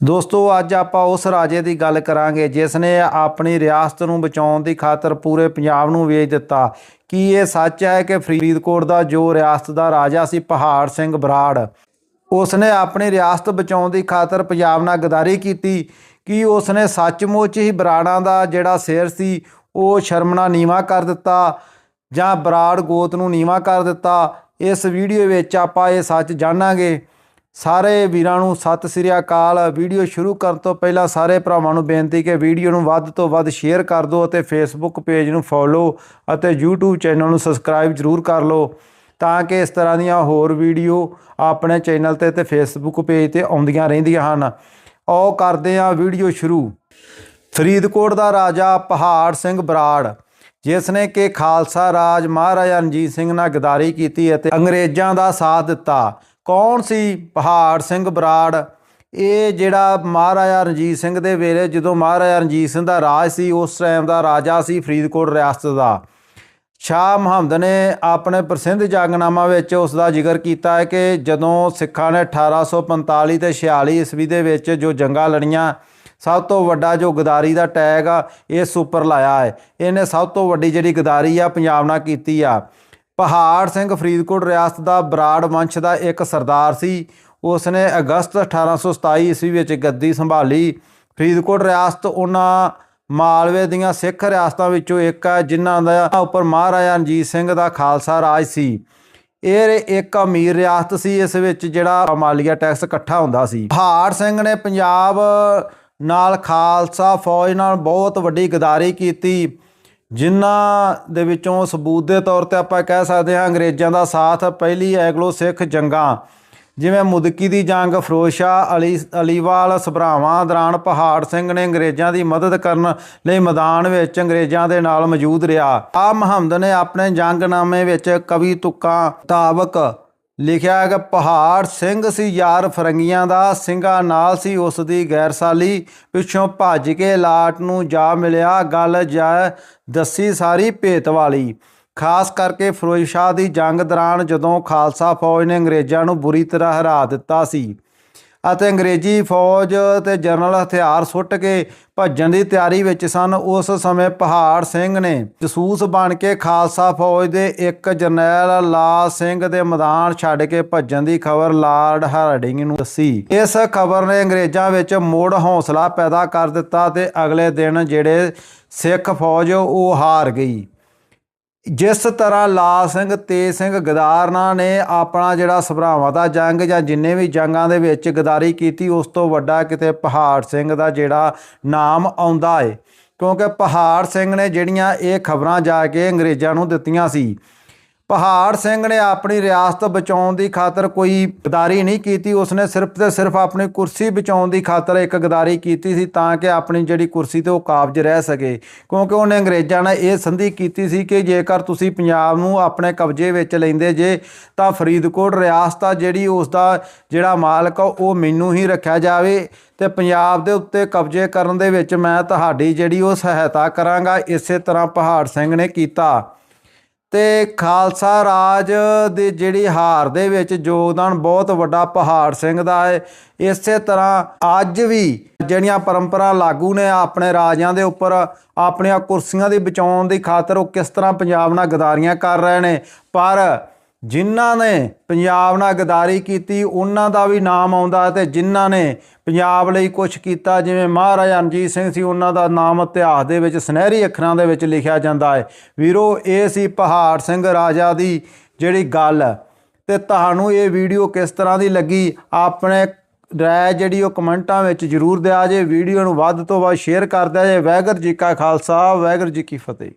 ਦੋਸਤੋ, ਅੱਜ ਆਪਾਂ ਉਸ ਰਾਜੇ ਦੀ ਗੱਲ ਕਰਾਂਗੇ ਜਿਸ ਨੇ ਆਪਣੀ ਰਿਆਸਤ ਨੂੰ ਬਚਾਉਣ ਦੀ ਖਾਤਰ ਪੂਰੇ ਪੰਜਾਬ ਨੂੰ ਵੇਚ ਦਿੱਤਾ। ਕੀ ਇਹ ਸੱਚ ਹੈ ਕਿ ਫਰੀਦਕੋਟ ਦਾ ਜੋ ਰਿਆਸਤ ਦਾ ਰਾਜਾ ਸੀ, ਪਹਾੜ ਸਿੰਘ ਬਰਾੜ ਉਸ ਨੇ ਆਪਣੀ ਰਿਆਸਤ ਬਚਾਉਣ ਦੀ ਖਾਤਰ ਪੰਜਾਬ ਨਾਲ ਗਦਾਰੀ ਕੀਤੀ? ਕਿ ਉਸ ਨੇ ਸੱਚਮੁੱਚ ਹੀ ਬਰਾੜਾਂ ਦਾ ਜਿਹੜਾ ਸਿਰ ਸੀ, ਉਹ ਸ਼ਰਮਣਾ ਨੀਵਾ ਕਰ ਦਿੱਤਾ ਜਾਂ ਬਰਾੜ ਗੋਤ ਨੂੰ ਨੀਵਾ ਕਰ ਦਿੱਤਾ? ਇਸ ਵੀਡੀਓ ਵਿੱਚ ਆਪਾਂ ਇਹ ਸੱਚ ਜਾਣਾਂਗੇ। ਸਾਰੇ ਵੀਰਾਂ ਨੂੰ ਸਤਿ ਸ੍ਰੀ ਅਕਾਲ। ਵੀਡੀਓ ਸ਼ੁਰੂ ਕਰਨ ਤੋਂ ਪਹਿਲਾਂ ਸਾਰੇ ਭਰਾਵਾਂ ਨੂੰ ਬੇਨਤੀ ਕਿ ਵੀਡੀਓ ਨੂੰ ਵੱਧ ਤੋਂ ਵੱਧ ਸ਼ੇਅਰ ਕਰ ਦਿਓ ਅਤੇ ਫੇਸਬੁੱਕ ਪੇਜ ਨੂੰ ਫੋਲੋ ਅਤੇ YouTube ਚੈਨਲ ਨੂੰ ਸਬਸਕ੍ਰਾਈਬ ਜ਼ਰੂਰ ਕਰ ਲਓ ਤਾਂ ਕਿ ਇਸ ਤਰ੍ਹਾਂ ਦੀਆਂ ਹੋਰ ਵੀਡੀਓ ਆਪਣੇ ਚੈਨਲ ਤੇ ਤੇ ਫੇਸਬੁੱਕ ਪੇਜ ਤੇ ਆਉਂਦੀਆਂ ਰਹਿੰਦੀਆਂ ਹਨ। ਆਓ ਕਰਦੇ ਹਾਂ ਵੀਡੀਓ ਸ਼ੁਰੂ। ਫਰੀਦਕੋਟ ਦਾ ਰਾਜਾ ਪਹਾੜ ਸਿੰਘ ਬਰਾੜ, ਜਿਸ ਨੇ ਕਿ ਖਾਲਸਾ ਰਾਜ ਮਹਾਰਾਜਾ ਰਣਜੀਤ ਸਿੰਘ ਨਾਲ ਗਦਾਰੀ ਕੀਤੀ ਅਤੇ ਅੰਗਰੇਜ਼ਾਂ ਦਾ ਸਾਥ ਦਿੱਤਾ। ਕੌਣ ਸੀ? ਪਹਾੜ, ਸਿੰਘ ਬਰਾੜ। ਇਹ ਜਿਹੜਾ ਮਹਾਰਾਜਾ ਰਣਜੀਤ ਸਿੰਘ ਦੇ ਵੇਲੇ ਜਦੋਂ ਮਹਾਰਾਜਾ ਰਣਜੀਤ ਸਿੰਘ ਦਾ ਰਾਜ ਸੀ, ਉਸ ਟਾਈਮ ਦਾ ਰਾਜਾ ਸੀ ਫਰੀਦਕੋਟ ਰਿਆਸਤ ਦਾ। ਸ਼ਾਹ ਮੁਹੰਮਦ ਨੇ ਆਪਣੇ ਪ੍ਰਸਿੱਧ ਜਾਗਨਾਮਾ ਵਿੱਚ ਉਸ ਦਾ ਜ਼ਿਕਰ ਕੀਤਾ ਹੈ ਕਿ ਜਦੋਂ ਸਿੱਖਾਂ ਨੇ 1845 ਤੇ 46 ਈਸਵੀ ਦੇ ਵਿੱਚ ਜੋ ਜੰਗਾਂ ਲੜੀਆਂ, ਸਭ ਤੋਂ ਵੱਡਾ ਜੋ ਗਦਾਰੀ ਦਾ ਟੈਗ ਆ ਇਸ ਉੱਪਰ ਲਾਇਆ ਹੈ। ਇਹਨੇ ਸਭ ਤੋਂ ਵੱਡੀ ਜਿਹੜੀ ਗਦਾਰੀ ਆ, ਪੰਜਾਬ ਨਾਲ ਕੀਤੀ ਆ। ਪਹਾੜ ਸਿੰਘ ਫਰੀਦਕੋਟ ਰਿਆਸਤ ਦਾ ਬਰਾੜ ਵੰਸ਼ ਦਾ ਇੱਕ ਸਰਦਾਰ ਸੀ। ਉਸ ਨੇ ਅਗਸਤ 1827 ਈਸਵੀ ਵਿੱਚ ਗੱਦੀ ਸੰਭਾਲੀ। ਫਰੀਦਕੋਟ ਰਿਆਸਤ ਉਹਨਾਂ ਮਾਲਵੇ ਦੀਆਂ ਸਿੱਖ ਰਿਆਸਤਾਂ ਵਿੱਚੋਂ ਇੱਕ ਹੈ, ਜਿਨ੍ਹਾਂ ਦਾ ਉੱਪਰ ਮਹਾਰਾਜਾ ਰਣਜੀਤ ਸਿੰਘ ਦਾ ਖਾਲਸਾ ਰਾਜ ਸੀ। ਇਹ ਇੱਕ ਅਮੀਰ ਰਿਆਸਤ ਸੀ, ਇਸ ਵਿੱਚ ਜਿਹੜਾ ਮਾਲੀਆ ਟੈਕਸ ਇਕੱਠਾ ਹੁੰਦਾ ਸੀ। ਪਹਾੜ ਸਿੰਘ ਨੇ ਪੰਜਾਬ ਨਾਲ ਖਾਲਸਾ ਫੌਜ ਨਾਲ ਬਹੁਤ ਵੱਡੀ ਗਦਾਰੀ ਕੀਤੀ। ਜਿਨ੍ਹਾਂ ਦੇ ਵਿੱਚੋਂ ਸਬੂਤ ਦੇ ਤੌਰ ਤੇ ਆਪਾਂ ਕਹਿ ਸਕਦੇ ਹਾਂ ਅੰਗਰੇਜ਼ਾਂ ਦਾ ਸਾਥ ਪਹਿਲੀ ਐਗਲੋ ਸਿੱਖ ਜੰਗਾਂ, ਜਿਵੇਂ ਮੁਦਕੀ ਦੀ ਜੰਗ ਫਿਰੋਜ਼ਸ਼ਾਹ ਅਲੀ, ਅਲੀਵਾਲ ਸਭਰਾਵਾਂ ਦੌਰਾਨ ਪਹਾੜ ਸਿੰਘ ਨੇ ਅੰਗਰੇਜ਼ਾਂ ਦੀ ਮਦਦ ਕਰਨ ਲਈ ਮੈਦਾਨ ਵਿੱਚ ਅੰਗਰੇਜ਼ਾਂ ਦੇ ਨਾਲ ਮੌਜੂਦ ਰਿਹਾ। ਆ ਮੁਹੰਮਦ ਨੇ ਆਪਣੇ ਜੰਗਨਾਮੇ ਵਿੱਚ ਕਵੀ ਤੁਕਾਂ ਮੁਤਾਬਕ ਲਿਖਿਆ ਕਿ ਪਹਾੜ ਸਿੰਘ ਸੀ ਯਾਰ ਫਰੰਗੀਆਂ ਦਾ, ਸਿੰਘਾਂ ਨਾਲ ਸੀ ਉਸ ਦੀ ਗੈਰਸਾਲੀ। ਪਿੱਛੋਂ ਭੱਜ ਕੇ ਲਾਟ ਨੂੰ ਜਾ ਮਿਲਿਆ, ਗੱਲ ਜਾ ਦੱਸੀ ਸਾਰੀ ਭੇਤ ਵਾਲੀ। ਖਾਸ ਕਰਕੇ ਫਿਰੋਜ਼ ਸ਼ਾਹ ਦੀ ਜੰਗ ਦੌਰਾਨ ਜਦੋਂ ਖਾਲਸਾ ਫੌਜ ਨੇ ਅੰਗਰੇਜ਼ਾਂ ਨੂੰ ਬੁਰੀ ਤਰ੍ਹਾਂ ਹਰਾ ਦਿੱਤਾ ਸੀ। ਅਤੇ ਅੰਗਰੇਜ਼ੀ ਫੌਜ ਤੇ ਜਨਰਲ ਹਥਿਆਰ ਸੁੱਟ ਕੇ ਭੱਜਣ ਦੀ ਤਿਆਰੀ ਵਿੱਚ ਸਨ। ਉਸ ਸਮੇਂ ਪਹਾੜ ਸਿੰਘ ਨੇ ਜਸੂਸ ਬਣ ਕੇ ਖਾਲਸਾ ਫੌਜ ਦੇ ਇੱਕ ਜਰਨੈਲ ਲਾਲ ਸਿੰਘ ਦੇ ਮੈਦਾਨ ਛੱਡ ਕੇ ਭੱਜਣ ਦੀ ਖਬਰ ਲਾਰਡ ਹਰਡਿੰਗ ਨੂੰ ਦੱਸੀ। ਇਸ ਖਬਰ ਨੇ ਅੰਗਰੇਜ਼ਾਂ ਵਿੱਚ ਮੋੜ ਹੌਸਲਾ ਪੈਦਾ ਕਰ ਦਿੱਤਾ ਤੇ ਅਗਲੇ ਦਿਨ ਜਿਹੜੇ ਸਿੱਖ ਫੌਜ ਉਹ ਹਾਰ ਗਈ। ਜਿਸ ਤਰ੍ਹਾਂ ਲਾਲ ਸਿੰਘ ਤੇਜ ਸਿੰਘ ਗਦਾਰਨਾ ਨੇ ਆਪਣਾ ਜਿਹੜਾ ਸਭਰਾਵਾਂ ਦਾ ਜੰਗ ਜਾਂ ਜਿੰਨੇ ਵੀ ਜੰਗਾਂ ਦੇ ਵਿੱਚ ਗਦਾਰੀ ਕੀਤੀ, ਉਸ ਤੋਂ ਵੱਡਾ ਕਿਤੇ ਪਹਾੜ ਸਿੰਘ ਦਾ ਜਿਹੜਾ ਨਾਮ ਆਉਂਦਾ ਏ। ਕਿਉਂਕਿ ਪਹਾੜ ਸਿੰਘ ਨੇ ਜਿਹੜੀਆਂ ਇਹ ਖਬਰਾਂ ਜਾ ਕੇ ਅੰਗਰੇਜ਼ਾਂ ਨੂੰ ਦਿੱਤੀਆਂ ਸੀ ਪਹਾੜ ਸਿੰਘ ਨੇ ਆਪਣੀ ਰਿਆਸਤ ਬਚਾਉਣ ਦੀ ਖਾਤਰ ਕੋਈ ਗਦਾਰੀ ਨਹੀਂ ਕੀਤੀ। ਉਸਨੇ ਸਿਰਫ ਤੇ ਸਿਰਫ ਆਪਣੀ ਕੁਰਸੀ ਬਚਾਉਣ ਦੀ ਖਾਤਰ ਇੱਕ ਗਦਾਰੀ ਕੀਤੀ ਸੀ ਤਾਂ ਕਿ ਆਪਣੀ ਜਿਹੜੀ ਕੁਰਸੀ ਤੇ ਉਹ ਕਾਬਜ ਰਹਿ ਸਕੇ। ਕਿਉਂਕਿ ਉਹਨੇ ਅੰਗਰੇਜ਼ਾਂ ਨਾਲ ਇਹ ਸੰਧੀ ਕੀਤੀ ਸੀ ਕਿ ਜੇਕਰ ਤੁਸੀਂ ਪੰਜਾਬ ਨੂੰ ਆਪਣੇ ਕਬਜ਼ੇ ਵਿੱਚ ਲੈਂਦੇ ਜੇ, ਤਾਂ ਫਰੀਦਕੋਟ ਰਿਆਸਤ ਆ ਜਿਹੜੀ ਉਸ ਦਾ ਜਿਹੜਾ ਮਾਲਕ ਆ, ਉਹ ਮੈਨੂੰ ਹੀ ਰੱਖਿਆ ਜਾਵੇ ਤੇ ਪੰਜਾਬ ਦੇ ਉੱਤੇ ਕਬਜ਼ੇ ਕਰਨ ਦੇ ਵਿੱਚ ਮੈਂ ਤੁਹਾਡੀ ਜਿਹੜੀ ਉਹ ਸਹਾਇਤਾ ਕਰਾਂਗਾ। ਇਸੇ ਤਰ੍ਹਾਂ ਪਹਾੜ ਸਿੰਘ ਨੇ ਕੀਤਾ। ਤੇ ਖਾਲਸਾ ਰਾਜ ਦੀ ਜਿਹੜੀ ਹਾਰ ਦੇ ਵਿੱਚ ਯੋਗਦਾਨ ਬਹੁਤ ਵੱਡਾ ਪਹਾੜ ਸਿੰਘ ਦਾ ਹੈ। ਇਸੇ ਤਰ੍ਹਾਂ ਅੱਜ ਵੀ ਜਿਹੜੀਆਂ ਪਰੰਪਰਾ ਲਾਗੂ ਨੇ ਆਪਣੇ ਰਾਜਿਆਂ ਦੇ ਉੱਪਰ, ਆਪਣੀਆਂ ਕੁਰਸੀਆਂ ਦੀ ਬਚਾਉਣ ਦੀ ਖਾਤਰ ਉਹ ਕਿਸ ਤਰ੍ਹਾਂ ਪੰਜਾਬ ਨਾਲ ਗਦਾਰੀਆਂ ਕਰ ਰਹੇ ਨੇ। ਪਰ ਜਿਨ੍ਹਾਂ ਨੇ ਪੰਜਾਬ ਨਾਲ ਗਦਾਰੀ ਕੀਤੀ, ਉਹਨਾਂ ਦਾ ਵੀ ਨਾਮ ਆਉਂਦਾ ਤੇ ਜਿਨ੍ਹਾਂ ਨੇ ਪੰਜਾਬ ਲਈ ਕੁਝ ਕੀਤਾ, ਜਿਵੇਂ ਮਹਾਰਾਜਾ ਰਣਜੀਤ ਸਿੰਘ ਸੀ, ਉਹਨਾਂ ਦਾ ਨਾਮ ਇਤਿਹਾਸ ਦੇ ਵਿੱਚ, ਸੁਨਹਿਰੀ ਅੱਖਰਾਂ ਦੇ ਵਿੱਚ ਲਿਖਿਆ ਜਾਂਦਾ ਹੈ। ਵੀਰੋ, ਇਹ ਸੀ ਪਹਾੜ ਸਿੰਘ ਰਾਜਾ ਦੀ ਜਿਹੜੀ ਗੱਲ। ਤੇ ਤੁਹਾਨੂੰ ਇਹ ਵੀਡੀਓ ਕਿਸ ਤਰ੍ਹਾਂ ਦੀ ਲੱਗੀ? ਆਪਣੇ ਰਾਏ ਜਿਹੜੀ ਉਹ ਕਮੈਂਟਾਂ ਵਿੱਚ ਜਰੂਰ ਦਿਆ ਜੇ। ਵੀਡੀਓ ਨੂੰ ਵੱਧ ਤੋਂ ਵੱਧ ਸ਼ੇਅਰ ਕਰ ਦਿਆ ਜੇ। ਵਾਹਿਗੁਰੂ ਜੀ ਕਾ ਖਾਲਸਾ, ਵਾਹਿਗੁਰੂ ਜੀ ਕੀ ਫਤਿਹ।